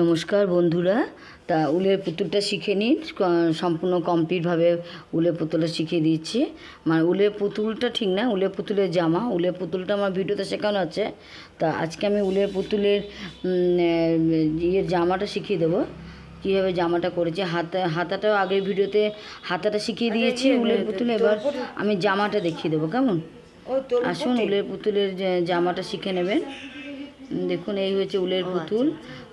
নমস্কার বন্ধুরা। তা উলের পুতুলটা শিখে নিন। সম্পূর্ণ কমপ্লিটভাবে উলের পুতুলটা শিখিয়ে দিচ্ছি। মানে উলের পুতুলটা ঠিক না উলের পুতুলের জামা। উলের পুতুলটা আমার ভিডিওতে শেখানো আছে। তা আজকে আমি উলের পুতুলের ইয়ের জামাটা শিখিয়ে দেবো। কীভাবে জামাটা করেছি? হাতা হাতাটাও আগের ভিডিওতে হাতাটা শিখিয়ে দিয়েছি উলের পুতুলে। এবার আমি জামাটা দেখিয়ে দেবো কেমন? আসুন উলের পুতুলের জামাটা শিখে নেবেন। দেখুন এই হয়েছে উলের পুতুল।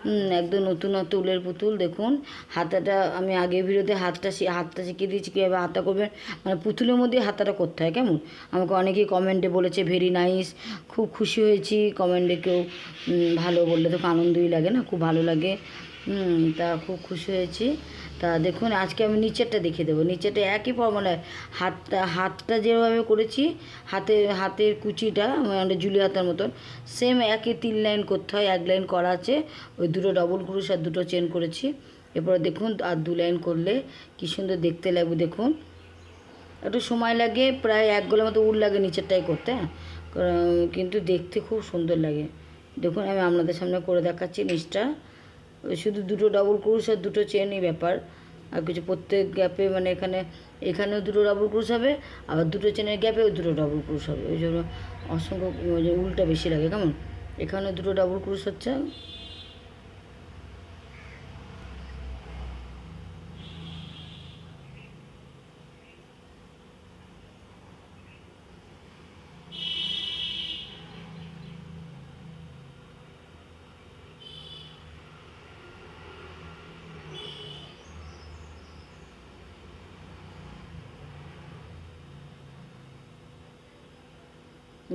উম, একদম নতুনত্ব উলের পুতুল দেখুন। হাতাটা আমি আগে ভিডিওতে হাতটা হাতটা শিখিয়ে দিয়েছি কীভাবে হাতটা করবেন। মানে পুতুলের মধ্যে হাতাটা করতে হয় কেমন? আমাকে অনেকেই কমেন্টে বলেছে ভেরি নাইস খুব খুশি হয়েছি। কমেন্টে কেউ ভালো বললে তো আনন্দই লাগে না খুব ভালো লাগে। তা খুব খুশি হয়েছি। তা দেখুন, আজকে আমি নিচেরটা দেখিয়ে দেবো। নিচেরটা একই ফর্মুলায় হাতটা হাতটা যেভাবে করেছি, হাতে, হাতের কুচিটা মানে জুলি হাতার মতন সেম একই তিন লাইন করতে হয়, এক লাইন করা আছে। ওই দুটো ডবল ক্রুশ আর দুটো চেন করেছি। এরপরে দেখুন, আর দু লাইন করলে কী সুন্দর দেখতে লাগবে, দেখুন। একটু সময় লাগে, প্রায় এক গোলের মতো উল লাগে নিচেরটাই করতে হ্যাঁ? কিন্তু দেখতে খুব সুন্দর লাগে। দেখুন, আমি আপনাদের সামনে করে দেখাচ্ছি নিচটা। শুধু দুটো ডাবল ক্রুশ আর দুটো চেনই ব্যাপার। আর কিছু প্রত্যেক গ্যাপে মানে এখানে, এখানেও দুটো ডাবল ক্রুশ হবে, আবার দুটো চেনের গ্যাপেও দুটো ডাবল ক্রুশ হবে। ওই জন্য অসংখ্য উল্টা উলটা বেশি লাগে, কেমন? এখানেও দুটো ডাবল ক্রুশ হচ্ছে।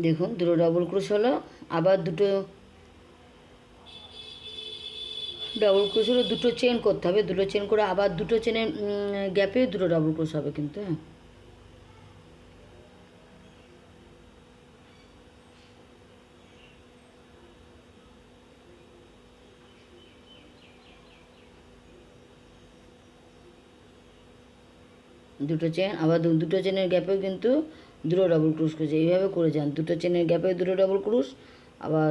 দেখুন, দুটো ডবল ক্রুশ হলো, আবার দুটো ডবল ক্রুশ হলো, দুটো চেন করতে হবে, দুটো চেন করে আবার দুটো চেনের গ্যাপে দুটো ডবল ক্রুশ হবে কিন্তু হ্যাঁ। দুটো চেন আবার দুটো চেনের গ্যাপেও কিন্তু দুটো ডবল ক্রুশ করেছে এইভাবে করে যান দুটো চেনের গ্যাপে দুটো ডবল ক্রুশ আবার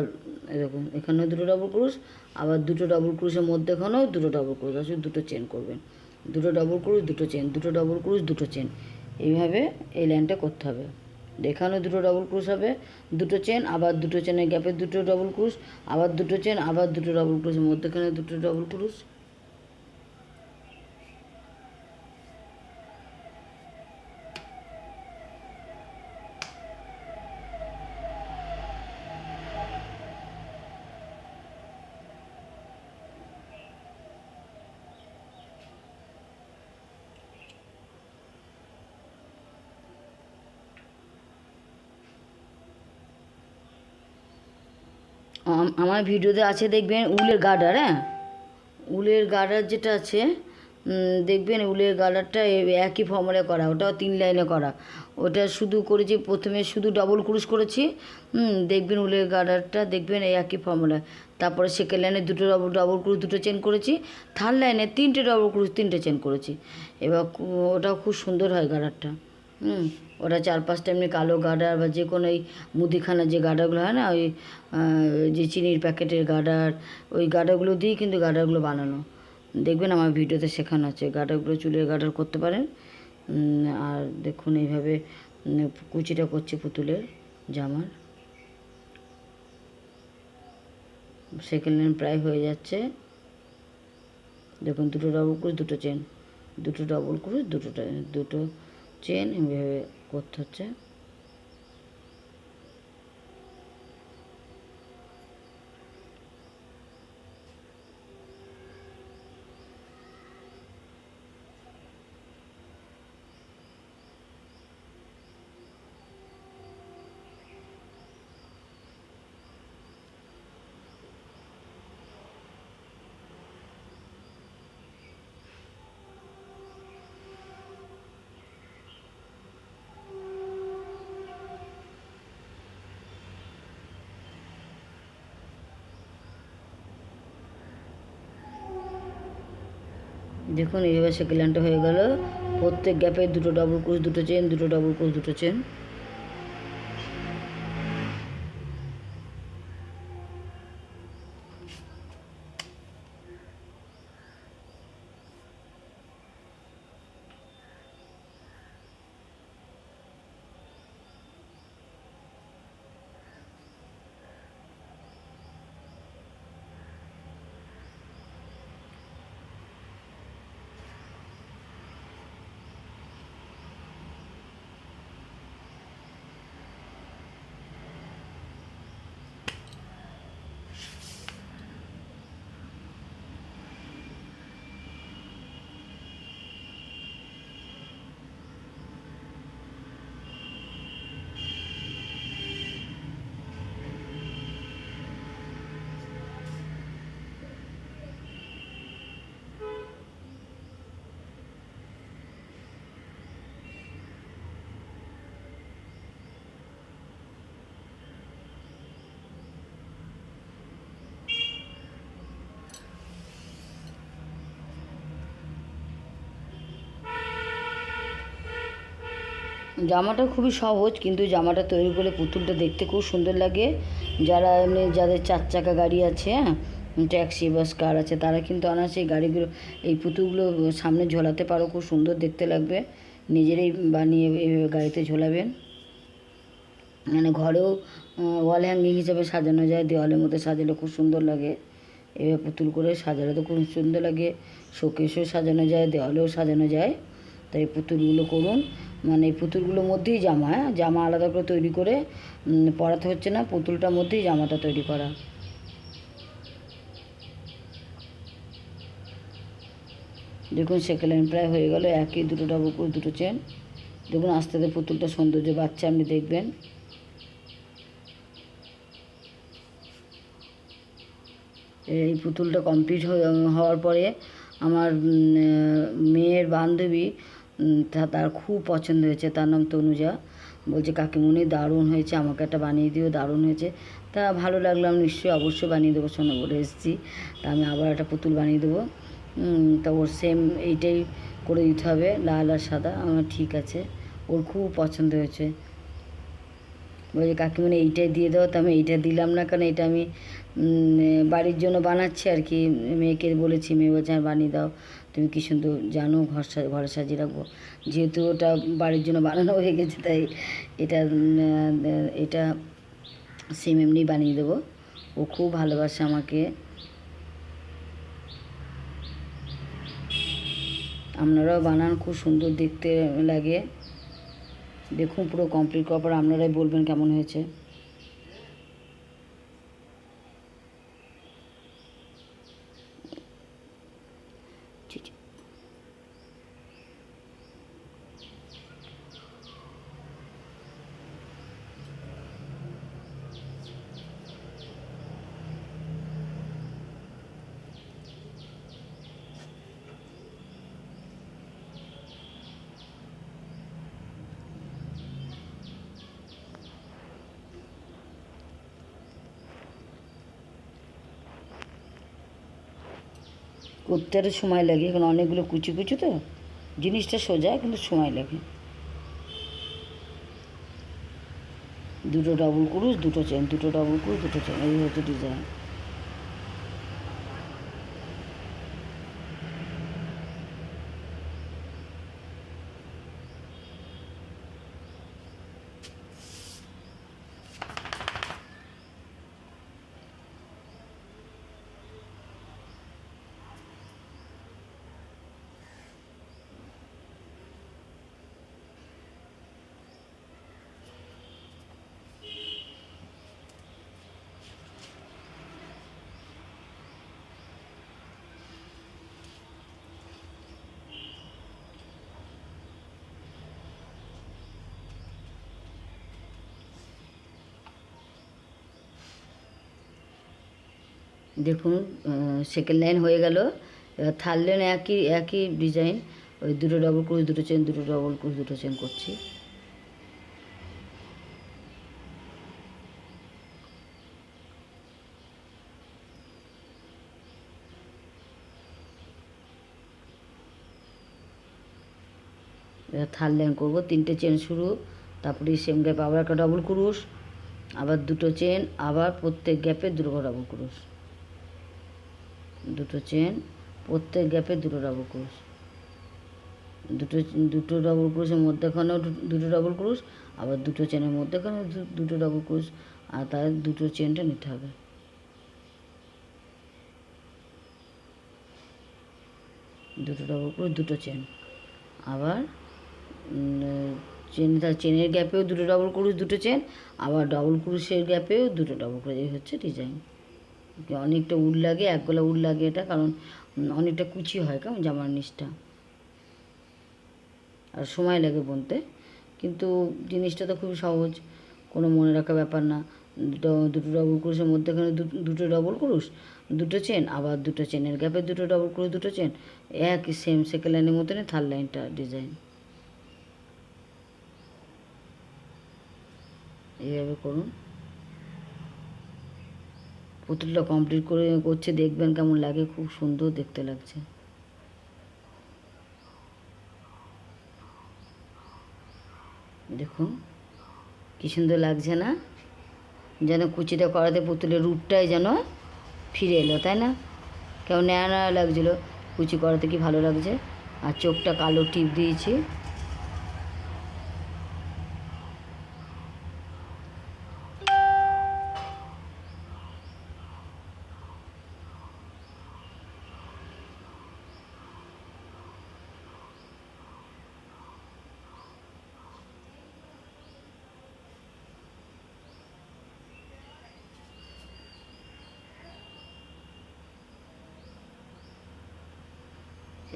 দেখুন এখানেও দুটো ডবল ক্রুশ আবার দুটো ডবল ক্রুশের মধ্যেখানেও দুটো ডবল ক্রুশ আছে দুটো চেন করবেন দুটো ডবল ক্রুশ দুটো চেন দুটো ডবল ক্রুশ দুটো চেন এইভাবে এই লাইনটা করতে হবে এখানেও দুটো ডবল ক্রুশ হবে দুটো চেন আবার দুটো চেনের গ্যাপে দুটো ডবল ক্রুশ আবার দুটো চেন আবার দুটো ডবল ক্রুশের মধ্যেখানে দুটো ডবল ক্রুশ আমার ভিডিওতে আছে দেখবেন উলের গার্ডার হ্যাঁ? উলের গার্ডার যেটা আছে দেখবেন উলের গার্ডারটা একই ফর্মুলা করা, ওটাও তিন লাইনে করা। ওটা শুধু করেছি, প্রথমে শুধু ডবল ক্রুশ করেছি দেখবেন উলের গার্ডারটা দেখবেন একই ফর্মুলা তারপরে সেকেন্ড লাইনে দুটো ডবল ডবল ক্রুশ দুটো চেন করেছি থার্ড লাইনে তিনটে ডবল ক্রুশ তিনটে চেন করেছি। এবার ওটাও খুব সুন্দর হয় গার্ডারটা হুম ওটা চার পাঁচটা এমনি কালো গার্ডার বা যে কোনো এই মুদিখানার যে গার্ডারগুলো হয় না, ওই যে চিনির প্যাকেটের গার্ডার ওই গার্ডারগুলো দিয়েই কিন্তু গার্ডারগুলো বানানো। দেখবেন আমার ভিডিওতে শেখানো আছে গার্ডারগুলো চুলের গার্ডার করতে পারেন। আর দেখুন এইভাবে কুচিটা করছে পুতুলের জামার। সেকেন্ড লাইন প্রায় হয়ে যাচ্ছে। দেখুন দুটো ডবল ক্রুশ দুটো চেন দুটো ডবল ক্রুশ দুটো দুটো চেন এভাবে করতে হচ্ছে। দেখুন, এইভাবে লাইনটা হয়ে গেল। প্রত্যেক গ্যাপে দুটো ডবল ক্রুশ দুটো চেন দুটো ডাবল ক্রুশ দুটো চেন জামাটা খুবই সহজ, কিন্তু জামাটা তৈরি করলে পুতুলটা দেখতে খুব সুন্দর লাগে। যারা এমনি, যাদের চার চাকা গাড়ি আছে হ্যাঁ ট্যাক্সি, বাস, কার আছে, তারা কিন্তু অনায়াসে এই গাড়িগুলো, এই পুতুলগুলো সামনে ঝোলাতে পারো, খুব সুন্দর দেখতে লাগবে। নিজেরাই বানিয়ে এইভাবে গাড়িতে ঝোলাবেন। মানে ঘরেও ওয়াল হ্যাঙ্গিং হিসেবে সাজানো যায়, দেওয়ালের মধ্যে সাজালে খুব সুন্দর লাগে। এভাবে পুতুল করে সাজালে তো খুব সুন্দর লাগে। শোকেসেও সাজানো যায়, দেওয়ালেও সাজানো যায়। তাই পুতুলগুলো করুন। মানে পুতুলগুলোর মধ্যেই জামা হ্যাঁ? জামা আলাদা করে তৈরি করে পরাতে হচ্ছে না, পুতুলটার মধ্যেই জামাটা তৈরি করা। দেখুন সেকেন্ড প্রায় হয়ে গেল, একই দুটো ডাবল করে দুটো চেন। দেখুন, আস্তে আস্তে পুতুলটা সৌন্দর্য বাচ্চা আপনি দেখবেন। এই পুতুলটা কমপ্লিট হওয়ার পরে আমার মেয়ের বান্ধবী তার খুব পছন্দ হয়েছে, তার নাম তনুজা। বলছে, কাকিমুনি, দারুণ হয়েছে, আমাকে একটা বানিয়ে দিও, দারুণ হয়েছে। তা ভালো লাগল, আমি নিশ্চয়ই অবশ্যই বানিয়ে দেবো, শোনো, বলে এসেছি। তা আমি আবার একটা পুতুল বানিয়ে দেবো। তা ওর সেম এইটাই করে দিতে হবে, লাল আর সাদা। আমার ঠিক আছে, ওর খুব পছন্দ হয়েছে। বলছে কাকিমণি এইটাই দিয়ে দাও। তো আমি এইটা দিলাম না, কারণ এটা আমি বাড়ির জন্য বানাচ্ছি আর কি। মেয়েকে বলেছি, মেয়ে বলছে আর বানিয়ে দাও। তুমি কি সুন্দর জানো, ঘর সা- ঘরে সাজিয়ে রাখব। যেহেতু ওটা বাড়ির জন্য বানানো হয়ে গেছে, তাই এটা এটা সেম এমনি বানিয়ে দেবো। ও খুব ভালোবাসে আমাকে। আপনারাও বানান, খুব সুন্দর দেখতে লাগে। দেখুন পুরো কমপ্লিট করার পর আপনারাই বলবেন কেমন হয়েছে। করতে আরও সময় লাগে এখন অনেকগুলো কুচি কুচি তো। জিনিসটা সোজা, কিন্তু সময় লাগে। দুটো ডবল ক্রুশ দুটো চেন দুটো ডবল ক্রুশ দুটো চেন এই হচ্ছে ডিজাইন দেখুন সেকেন্ড লাইন হয়ে গেল। এবার থার্ড লাইন একই একই ডিজাইন ওই দুটো ডবল ক্রুশ দুটো চেন দুটো ডবল ক্রুশ দুটো চেন করছি। থার্ড লাইন করব। তিনটে চেন শুরু। তারপরে সেম গ্যাপে আবার একটা ডবল ক্রুশ আবার দুটো চেন আবার প্রত্যেক গ্যাপে দুটো ডবল ক্রুশ দুটো চেন প্রত্যেক গ্যাপে দুটো ডবল ক্রুশ দুটো দুটো ডবল ক্রুশের মধ্যেখানেও দুটো ডবল ক্রুশ আবার দুটো চেনের মধ্যেখানেও দু- দুটো ডবল ক্রুশ আর তার দুটো চেনটা নিতে হবে। দুটো ডবল ক্রুশ দুটো চেন আবার চেন তার চেনের গ্যাপেও দুটো ডবল ক্রুশ দুটো চেন আবার ডবল ক্রুশের গ্যাপেও দুটো ডবল ক্রুশ এই হচ্ছে ডিজাইন অনেকটা উল লাগে এক গোলা উল লাগে এটা, কারণ অনেকটা কুচি হয় কেমন জামার নিচটা। আর সময় লাগে বুনতে। কিন্তু জিনিসটা তো খুবই সহজ, কোনো মনে রাখা ব্যাপার না। দুটো দুটো ডবল ক্রুশের মধ্যেখানে দুটো ডবল ক্রুশ দুটো চেন আবার দুটো চেনের গ্যাপে দুটো ডবল ক্রুশ দুটো চেন একই সেম সেকেন্ড লাইনের মতনই থার্ড লাইনটা ডিজাইন এইভাবে করুন। পুতুলটা কমপ্লিট করে করছে, দেখবেন কেমন লাগে, খুব সুন্দর দেখতে লাগছে। দেখুন, কী সুন্দর লাগছে না? যেন কুচিটা করাতে পুতুলের রূপটাই যেন ফিরে এলো, তাই না? কেমন নেয়া নেয়া লাগছিল, কুচি করাতে কি ভালো লাগছে? আর চোখটা কালো টিপ দিয়েছি।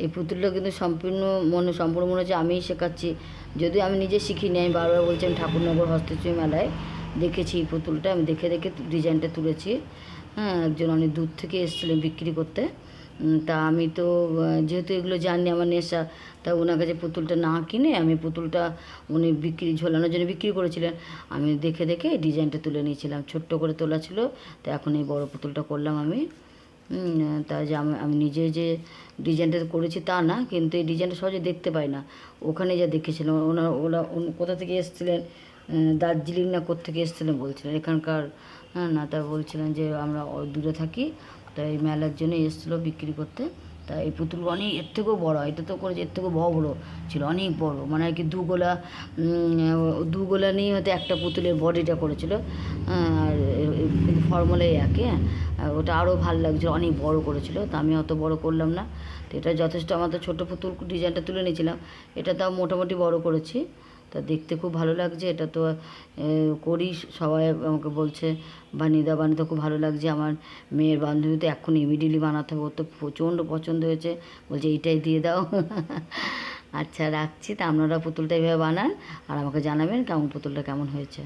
এই পুতুলটা কিন্তু সম্পূর্ণ মনে সম্পূর্ণ মনে হচ্ছে আমিই শেখাচ্ছি। যদিও আমি নিজে শিখিনি, আমি বারবার বলছি আমি ঠাকুরনগর হস্তশিল্প মেলায় দেখেছি এই পুতুলটা, আমি দেখে দেখে ডিজাইনটা তুলেছি। হ্যাঁ একজন অনেক দূর থেকে এসেছিলেন বিক্রি করতে। তা আমি তো যেহেতু এগুলো জানি আমার নেশা, তা ওনার কাছে পুতুলটা না কিনে আমি পুতুলটা উনি বিক্রি, ঝোলানোর জন্য বিক্রি করেছিলেন। আমি দেখে দেখে ডিজাইনটা তুলে নিয়েছিলাম। ছোট্ট করে তোলা ছিল, তো এখন এই বড় পুতুলটা করলাম আমি। তা যে আমি নিজে যে ডিজাইনটা করেছি তা না, কিন্তু এই ডিজাইনটা সহজে দেখতে পাই না। ওখানে যা দেখেছিলাম ওনার ওরা কোথা থেকে এসেছিলেন দার্জিলিং না কোথেকে এসেছিলেন বলছিলেন, এখানকার হ্যাঁ না, তা বলছিলেন যে আমরা দূরে থাকি, তাই এই মেলার জন্য এসেছিল বিক্রি করতে। তা এই পুতুল অনেক, এর থেকেও বড়, এটা তো করেছে, এর থেকেও বড় বড় ছিল, অনেক বড়। মানে আর কি দুগোলা দুগোলা নিয়ে হয়তো একটা পুতুলের বডিটা করেছিল। আর এ- এ- কিন্তু ফর্মুলাই একই হ্যাঁ। ওটা আরও ভালো লাগছিল, অনেক বড় করেছিল, তা আমি অত বড় করলাম না। তো এটা যথেষ্ট আমাদের ছোটো পুতুল ডিজাইনটা তুলে নিয়েছিলাম। এটা তাও মোটামুটি বড় করেছি। তা দেখতে খুব ভালো লাগছে, এটা তো করি সবাই আমাকে বলছে, বানিয়ে দাও, বানিয়ে তো খুব ভালো লাগছে, আমার মেয়ের বান্ধবী তো এখন ইমিডিয়েটলি বানাতে হবে ওর তো প্রচণ্ড পছন্দ হয়েছে, বলছে এইটাই দিয়ে দাও। আচ্ছা রাখছি, তা আপনারা পুতুলটা এভাবে বানান, আর আমাকে জানাবেন কেমন পুতুলটা কেমন হয়েছে।